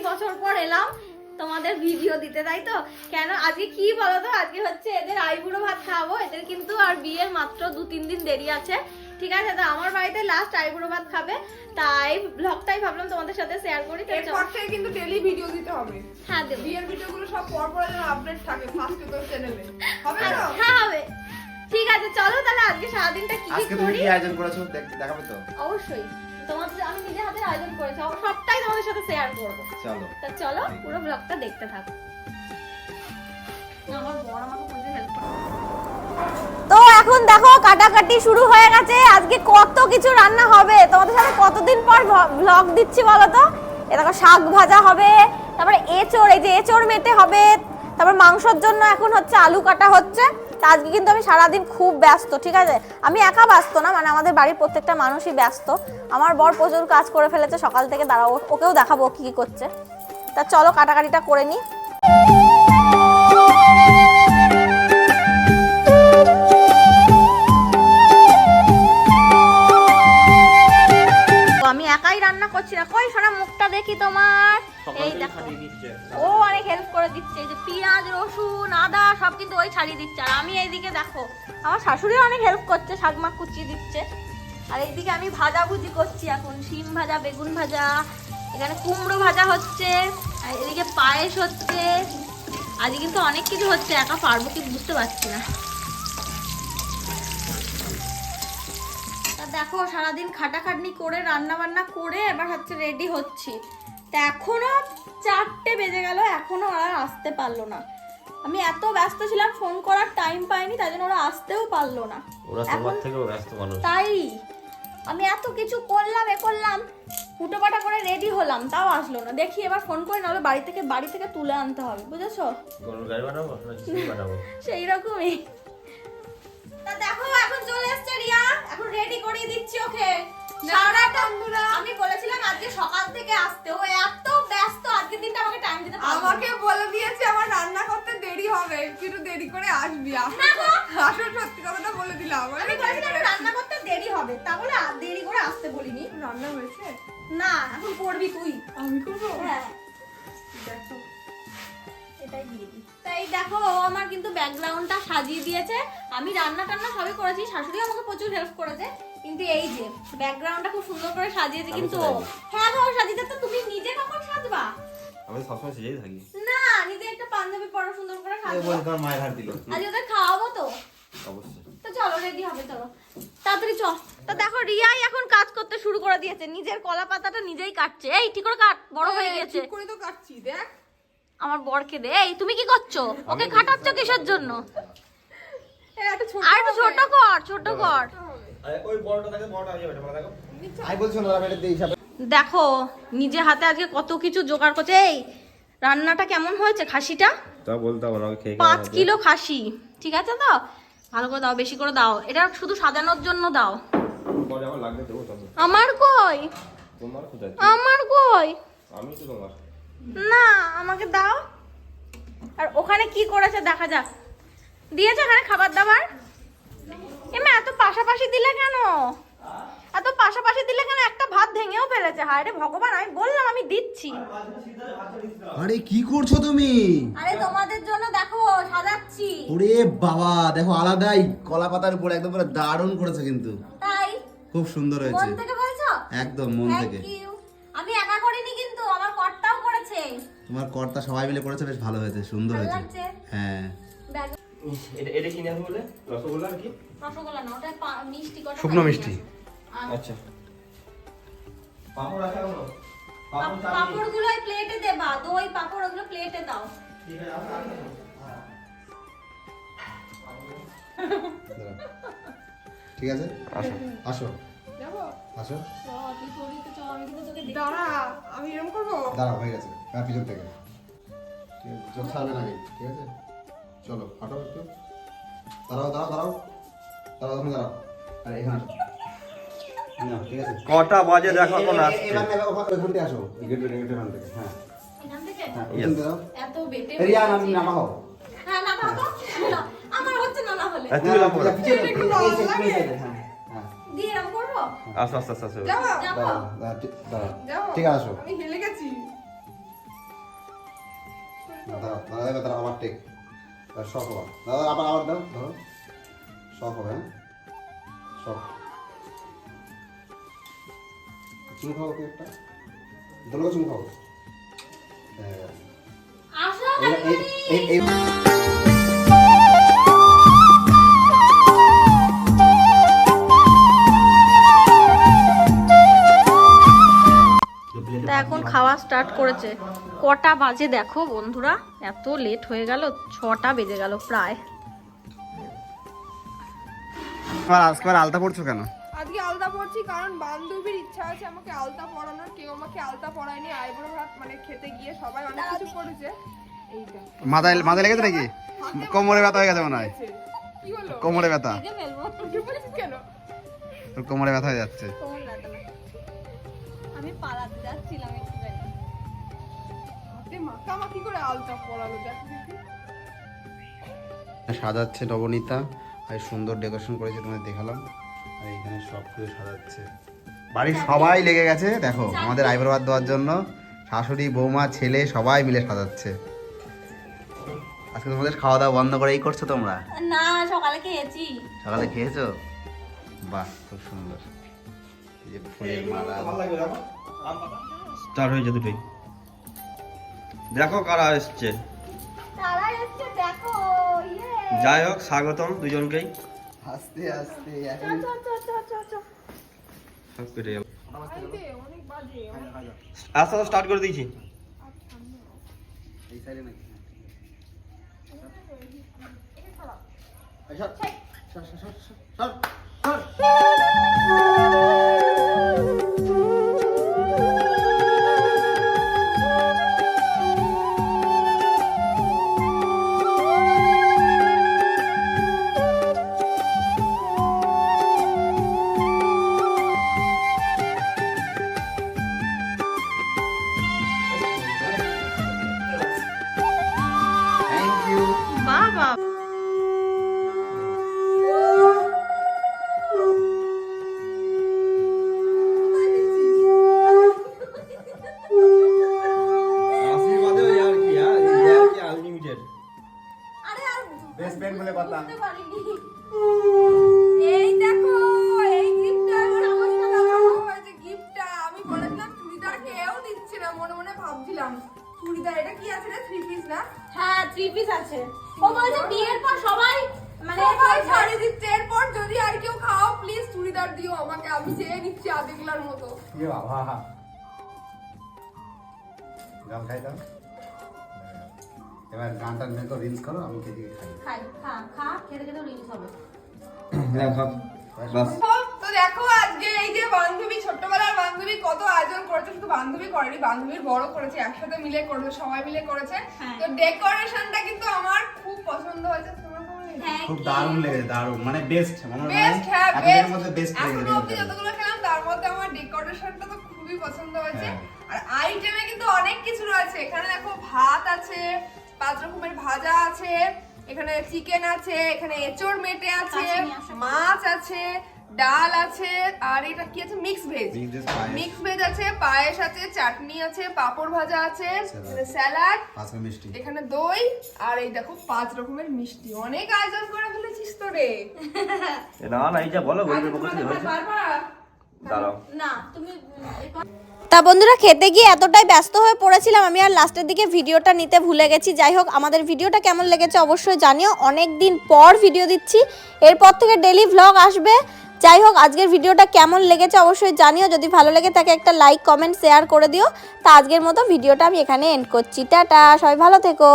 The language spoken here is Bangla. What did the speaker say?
বছর পর এলাম তোমাদের ভিডিও দিতে তাই তো? কেন? আজকে কি বলো তো আজকে হচ্ছে এদের আইবুড়ো ভাত খাওয়াবো এদের কিন্তু আর বিয়ের মাত্র দু তিন দিন দেরি আছে। ঠিক আছে? তো আমার বাড়িতে লাস্ট আইবুড়ো ভাত খাবে। তাই ব্লগটাই ভাবলাম তোমাদের সাথে শেয়ার করি। তো এরপর থেকে কিন্তু ডেলি ভিডিও দিতে হবে। হ্যাঁ দেবো। বিয়ের ভিডিওগুলো সব পর পর যেন আপডেট থাকে ফার্স্টে তোর চ্যানেলে হবে তো? হ্যাঁ হবে। ঠিক আছে চলো তাহলে আজকে সারাদিনটা কি কি আজকে তুমি করি? কি আয়োজন করেছ? দেখ- দেখাবে তো। অবশ্যই। তোমাদের আমি নিজে হাতে আয়োজন করেছি সবটাই তোমাদের সাথে শেয়ার করব। চলো। তা চলো পুরো ব্লগটা দেখতে থাকো। আমার বড় আমাকে বুঝে হেল্প তো এখন দেখো কাটাকাটি শুরু হয়ে গেছে। আজকে কত কিছু রান্না হবে? তোমাদের সাথে কতদিন পর ব্লগ দিচ্ছি বলো তো? এ দেখো শাক ভাজা হবে তারপরে এঁচড় এই যে এঁচড় মেটে হবে তারপর মাংসর জন্য এখন হচ্ছে আলু কাটা হচ্ছে। তা আজকে কিন্তু আমি সারাদিন খুব ব্যস্ত ঠিক আছে? আমি একা ব্যস্ত না মানে আমাদের বাড়ির প্রত্যেকটা মানুষই ব্যস্ত। আমার বর প্রচুর কাজ করে ফেলেছে সকাল থেকে দাঁড়াও ওকেও দেখাবো কি কি করছে। তা চলো কাটাকাটিটা করে নিই আমি একাই রান্না করছি না। কই সোনা মুখটা দেখি তোমার? এই দেখো। ও অনেক হেল্প করে দিচ্ছে এই যে পেঁয়াজ রসুন আদা সব কিন্তু ওই ছাড়িয়ে দিচ্ছে। আর আমি এইদিকে দেখো আমার শাশুড়িও অনেক হেল্প করছে শাক মাক কুচিয়ে দিচ্ছে। আর এইদিকে আমি ভাজা ভুজি করছি এখন শিম ভাজা বেগুন ভাজা এখানে কুমড়ো ভাজা হচ্ছে আর এদিকে পায়েস হচ্ছে আজকে কিন্তু অনেক কিছু হচ্ছে একা পারব কি বুঝতে পারছি না। তা দেখো সারাদিন খাটাখাটনি করে রান্না বান্না করে এবার হচ্ছে রেডি হচ্ছি। তা এখনও চারটে বেজে গেল এখনও ওরা আসতে পারল না। আমি এত ব্যস্ত ছিলাম ফোন করার টাইম পাইনি তাই জন্য ওরা আসতেও পারল না। ওরা এখন- থেকেও ব্যস্ত মানুষ। তাই। আমি এত কিছু করলাম এ করলাম ফুটোপাটা করে রেডি হলাম তাও আসলো না। দেখি এবার ফোন করে নাহলে বাড়ি থেকে বাড়ি থেকে তুলে আনতে হবে বুঝেছ? সেই রকমই। তা দেখো এখন চলে এসছে রিয়া। এখন রেডি করিয়ে দিচ্ছি ওকে। আমি বলেছিলাম আজকে সকাল থেকে আসতে। ও এত ব্যস্ত আজকের দিনটা আমাকে টাইম দিতে আমাকে বলে দিয়েছে আমার হবে একটু দেরি করে আসবি। আসলে সত্যি কথাটা বলে দিলাম আমি বলেছিলাম রান্না করতে দেরি হবে তা বলে দেরি করে আসতে বলিনি। রান্না হয়েছে? না এখন করবি তুই। আমি করব? হ্যাঁ। এটাই দিয়ে দিই। তাই দেখো ও আমার কিন্তু ব্যাকগ্রাউন্ডটা সাজিয়ে দিয়েছে। আমি রান্না টান্না সবই করেছি শাশুড়ি আমাকে প্রচুর হেল্প করেছে। কিন্তু এই যে ব্যাকগ্রাউন্ডটা খুব সুন্দর করে সাজিয়েছে কিন্তু। হ্যাঁ গো সাজিয়েছে তো তুমি নিজে কখন সাজবা? আমি সবসময় সেজেই থাকি। না নিজে একটা পাঞ্জাবি পরো সুন্দর করে সাজবো বলে তোমার মায়ের হাত দিল। আজ ওদের খাওয়াবো তো। অবশ্যই। তো চলো রেডি হবে চলো। তাড়াতাড়ি চল। তো দেখো রিয়াই এখন কাজ করতে শুরু করে দিয়েছে। নিজের কলা পাতাটা নিজেই কাটছে। এই ঠিক করে কাট বড় হয়ে গেছে ঠিক করে তো কাটছি দেখ। আমার বরকে দে। এই তুমি কি করছ? ওকে খাটাচ্ছ কিসের জন্য? এই ছোট আর একটু ছোট কর ছোট কর। ওই বড়টা থাকে বড়টা হয়ে যাবে দেখো আমি বলছি না এটা হিসাবে দেখো নিজে হাতে আজকে কত কিছু জোগাড় করছে। এই রান্নাটা কেমন হয়েছে? খাসিটা? তা বলতে হবে না খেয়ে পাঁচ কিলো খাসি। ঠিক আছে তো? ভালো করে দাও বেশি করে দাও। এটা শুধু সাজানোর জন্য দাও। আমার কই? আমার কই? আমি তো তোমার। না আমাকে দাও। আর ওখানে কি করেছে দেখা যাক। দিয়েছে ওখানে খাবার দাবার? এমা এত পাশাপাশি দিলে কেন? এত পাশাপাশি দিলে কেন একটা ভাত ভেঙেও ফেলেছে? হায় রে ভগবান আমি বললাম আমি দিচ্ছি। আরে কি করছ তুমি? আরে তোমাদের জন্য দেখো সাজাচ্ছি। ওরে বাবা দেখো আলাদাই কলা পাতার উপর একদম পুরো দারুণ করেছে কিন্তু। তাই? খুব সুন্দর হয়েছে। মন থেকে বলছো? একদম মন থেকে। আমি একা করিনি কিন্তু আমার কর্তাও করেছে। তোমার কর্তা সবাই মিলে করেছে বেশ ভালো হয়েছে সুন্দর হয়েছে। হ্যাঁ। ব্যাগ। এটা এটা কিনে আসব বলে? রসগোল্লা আর কি? রসগোল্লা না ওটা মিষ্টি শুকনো মিষ্টি। আচ্ছা। পাপড় আছে কোনো পাপ- পাঁপড়গুলো প্লেটে দেবা। দই পাপড় ওগুলো প্লেটে দাও। ঠিক আছে আসো আসো। দাঁড়া আমি এরকম করব? দাঁড়াও হয়ে গেছে। হ্যাঁ পিছন থেকে। ঠিক আছে চল ছাড়বে না ঠিক আছে? চলো হাঁটো একটু। দাঁড়াও দাঁড়াও দাঁড়াও। দাঁড়াও তুমি দাঁড়াও। আর এখানে কটা বাজে দেখো এখন আসছে। ওখান ওখান থেকে আসো। গেট গেট ওখান থেকে হ্যাঁ। এখান থেকে? হ্যাঁ বেটে রিয়া নাম নামা হও হ্যাঁ আমার হ্যাঁ। হ্যাঁ হ্যাঁ ঠিক- আছে আসো। আমি হেলে গেছি। দাঁড়াও দাদা আবার টেক। শখ হবা। দাদা আবার আবার দাও ধরো। শখ হবে হ্যাঁ। শখ চুমু খাও ওকে একটা দোলকে চুমু খাও এখন খাওয়া স্টার্ট করেছে। কটা বাজে দেখো বন্ধুরা? এত লেট হয়ে গেল ছটা বেজে গেল প্রায়। আজকে আলতা পড়ছো কেন? পড়ছি কারণ বান্ধবীর ইচ্ছা আছে আমাকে আলতা পরানোর। কেউ আমাকে আলতা পরায়নি আইব্রো ভাত মানে খেতে গিয়ে সবাই অনেক কিছু করেছে। এইটা। মাথায় মাথায় লেগেছে নাকি? কোমরে ব্যথা হয়ে গেছে মনে হয়। কোমরে ব্যথা। তোর কোমরে ব্যথা হয়ে যাচ্ছে। আমি পালাতে যাচ্ছিলাম একটুখানি। করে আলতা পরালো দেখো। সাজাচ্ছে নবনীতা। আর সুন্দর ডেকোরেশন করেছে তোমাদের দেখালাম। আর এখানে সব কিছু সাজাচ্ছে। বাড়ির সবাই লেগে গেছে দেখো আমাদের আইব্রোবাদ দেওয়ার জন্য শাশুড়ি বৌমা ছেলে সবাই মিলে সাজাচ্ছে। আজকে তোমাদের খাওয়া দাওয়া বন্ধ করে এই করছ তোমরা? না সকালে খেয়েছি। সকালে খেয়েছো? বাহ খুব সুন্দর। এই যে ফুলের মালা। স্টার্ট হয়েছে দুটোই। দেখো কারা এসছে। তারা এসছে দেখো ইয়ে। যাই হোক স্বাগতম দুজনকেই। আস্তে আস্তে বাজে আস্তে আস্তে স্টার্ট করে দিয়েছি। এই সাইডে নাকি? এই সর, সর, সর, সর, সর, কি বাবা জল খাই দাও এবার গানটা মেয়ে তো রিলস করো আমি খেতে খাই খাই খা খা খেতে খেতে রিলিজ হবে বাস তো দেখো আজকে এই যে বান্ধবী ছোট্টবেলার বান্ধবী কত আয়োজন করেছে শুধু বান্ধবী করেনি বান্ধবীর বড় করেছে একসাথে মিলে করেছে সবাই মিলে করেছে। হ্যাঁ। তো ডেকোরেশনটা কিন্তু আমার খুব পছন্দ হয়েছে তোমার? খুব দারুণ লেগেছে দারুণ। মানে বেস্ট মনে হয় বেস্ট হ্যাঁ এতদিনের মধ্যে বেস্ট লেগেছে এখন যতগুলো খেলাম তার মধ্যে আমার ডেকোরেশনটা তো খুবই পছন্দ হয়েছে। হ্যাঁ। আর আইটেমে কিন্তু অনেক কিছু রয়েছে। এখানে দেখো ভাত আছে পাঁচ রকমের ভাজা আছে এখানে চিকেন আছে এখানে এঁচড় মেটে আছে। মাছ আছে ডাল আছে আর এটা কি আছে? Mix veg. মিক্স ভেজ আছে পায়েস আছে চাটনি আছে পাপড় ভাজা আছে স্যালাড মিষ্টি। এখানে দই আর এই দেখো পাঁচ রকমের মিষ্টি। অনেক আয়োজন করে ফেলেছিস তো রে। না না এই যা বলো গরিবের পক্ষ দাঁড়াও। না তুমি তা বন্ধুরা খেতে গিয়ে এতটাই ব্যস্ত হয়ে পড়েছিলাম আমি আর লাস্টের দিকে ভিডিওটা নিতে ভুলে গেছি। যাই হোক আমাদের ভিডিওটা কেমন লেগেছে অবশ্যই জানিও। অনেক দিন পর ভিডিও দিচ্ছি। এরপর থেকে ডেলি ভ্লগ আসবে। যাই হোক, আজকের ভিডিওটা কেমন লেগেছে অবশ্যই জানিও। যদি ভালো লেগে থাকে একটা লাইক কমেন্ট শেয়ার করে দিও। তা আজকের মতো ভিডিওটা আমি এখানে এন্ড করছি। টাটা, সবাই ভালো থেকো।